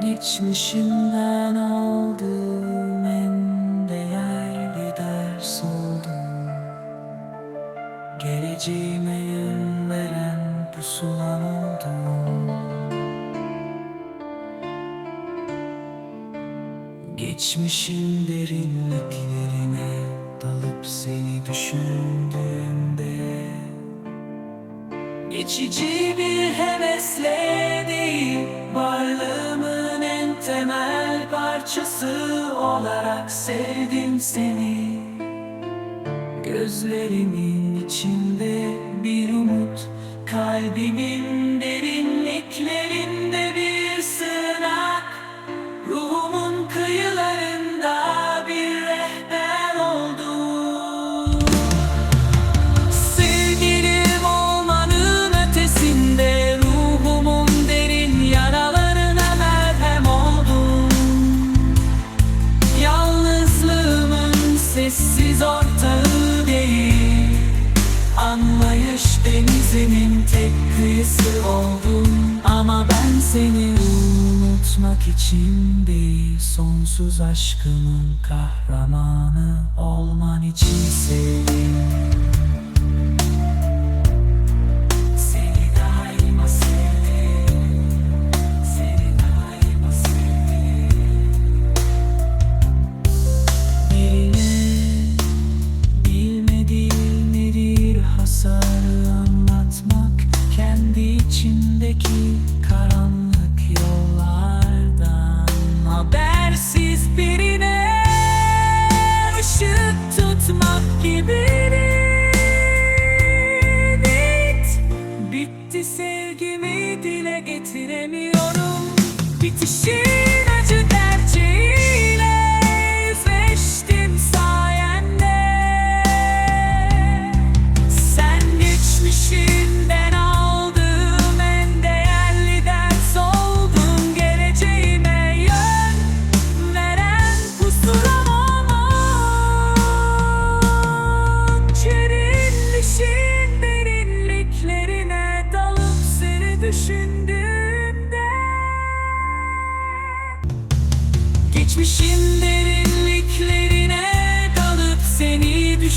Geçmişimden aldığım en değerli ders oldum Geleceğime yön veren pusulam oldum Geçmişin derinliklerine dalıp seni düşündüğümde Geçici bir hevesle değil Varlığımın en temel parçası olarak sevdim seni. Gözlerimin içinde bir umut Kalbimin derinliklerinde denizinin tek kıyısı oldum. Ama ben seni unutmak için değil Sonsuz aşkımın kahramanı karanlık yollardan Habersiz birine ışık tutmak bitti sevgimi dile getiremiyorum. Bitişin acı Geçmişin derinliklerine dalıp seni bir